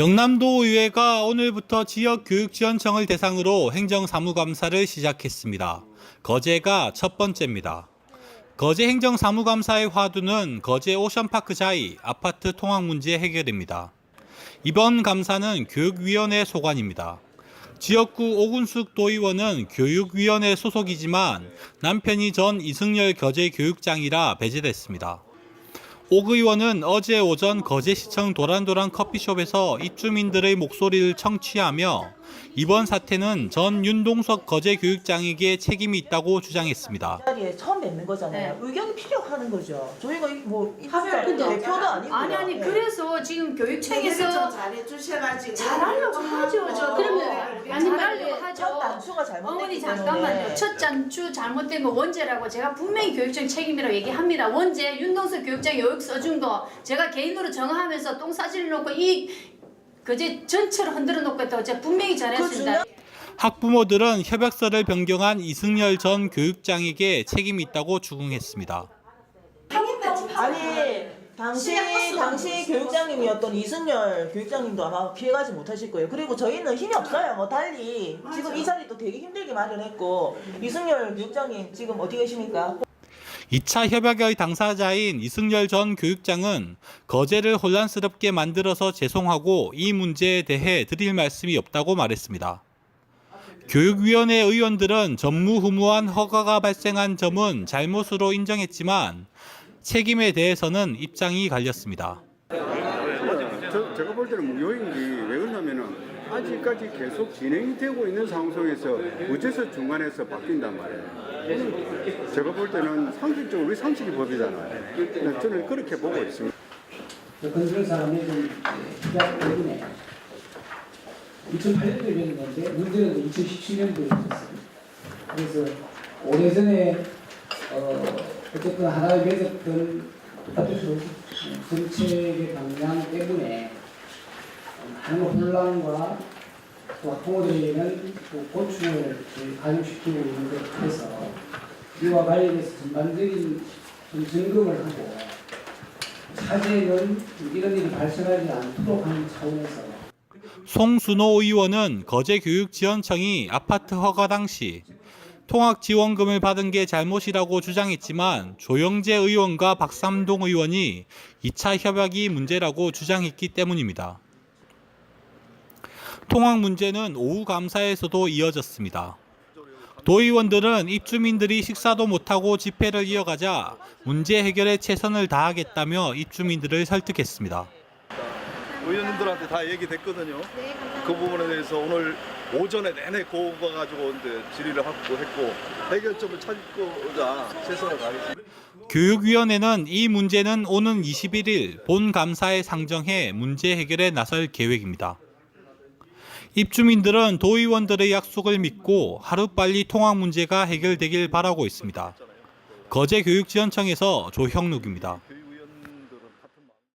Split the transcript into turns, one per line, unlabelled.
경남도 의회가 오늘부터 지역 교육지원청을 대상으로 행정사무감사를 시작했습니다. 거제가 첫 번째입니다. 거제 행정사무감사의 화두는 거제 오션파크 자이 아파트 통학 문제 해결입니다. 이번 감사는 교육위원회 소관입니다. 지역구 오군숙 도의원은 교육위원회 소속이지만 남편이 전 이승열 거제교육장이라 배제됐습니다. 옥 의원은 어제 오전 거제시청 도란도란 커피숍에서 입주민들의 목소리를 청취하며 이번 사태는 전 윤동석 거제 교육장에게 책임이 있다고 주장했습니다.
자리에 처음 뵙는 거잖아요.
네.
의견이 필요하는 거죠. 저희가 이- 뭐
하면 근데
대표도 아니고
아니 아니 그래서 지금 교육청에서
잘해 주셔가지고
잘하려고 하죠. 저
그러면 아니,
잘하려고
첫
하죠.
단추가 잘못됐기
어머니 잠깐만요. 첫 단추 잘못되면 원죄라고 제가 분명히 교육청 책임이라고 얘기합니다. 원죄 윤동석 교육장 교육 써준 거 제가 개인으로 정하면서 똥 싸질 놓고 이 그제 전체를 흔들어 놓고 했다고 제가 분명히 전했습니다.
학부모들은 협약서를 변경한 이승열 전 교육장에게 책임이 있다고 주궁했습니다.
아니 당시 당시 교육장님이었던 이승열 교육장님도 아마 피해가지 못하실 거예요. 그리고 저희는 힘이 없어요. 뭐 달리 지금 이 자리도 되게 힘들게 마련했고 이승열 교육장님 지금 어디 계십니까?
2차 협약의 당사자인 이승열 전 교육장은 거제를 혼란스럽게 만들어서 죄송하고 이 문제에 대해 드릴 말씀이 없다고 말했습니다. 교육위원회 의원들은 전무후무한 허가가 발생한 점은 잘못으로 인정했지만 책임에 대해서는 입장이 갈렸습니다.
저, 제가 볼 때는 무효인 게 왜 그러냐면은 아직까지 계속 진행이 되고 있는 상황에서 어째서 중간에서 바뀐단 말이에요. 제가 볼 때는 상식적으로 우리 상식이 법이잖아요. 저는 그렇게 보고 있습니다.
그 건설 사람이 좀 협약 때문에 2008년도에 된 건데 문제는 2017년도에 있었습니다. 그래서 오래전에 어 어쨌든 하나의 맺었던 정책의 방향 때문에 많은 혼란과 또또 고충을 가중시키고 있는 것 같아서 이와 관련해서 전반적인 좀 점검을 하고 차제는 이런 일이 발생하지 않도록 하는 차원에서
송순호 의원은 거제 교육지원청이 아파트 허가 당시 통학 지원금을 받은 게 잘못이라고 주장했지만 조영재 의원과 박삼동 의원이 2차 협약이 문제라고 주장했기 때문입니다. 통학 문제는 오후 감사에서도 이어졌습니다. 도의원들은 입주민들이 식사도 못하고 집회를 이어가자 문제 해결에 최선을 다하겠다며 입주민들을 설득했습니다.
의원님들한테 다 얘기됐거든요. 그 부분에 대해서 오늘 오전에 내내 고가 가지고 이제 질의를 하고 했고 해결점을 찾고자 최선을 다하겠습니다.
교육위원회는 이 문제는 오는 21일 본 감사에 상정해 문제 해결에 나설 계획입니다. 입주민들은 도의원들의 약속을 믿고 하루빨리 통학 문제가 해결되길 바라고 있습니다. 거제 교육지원청에서 조형록입니다.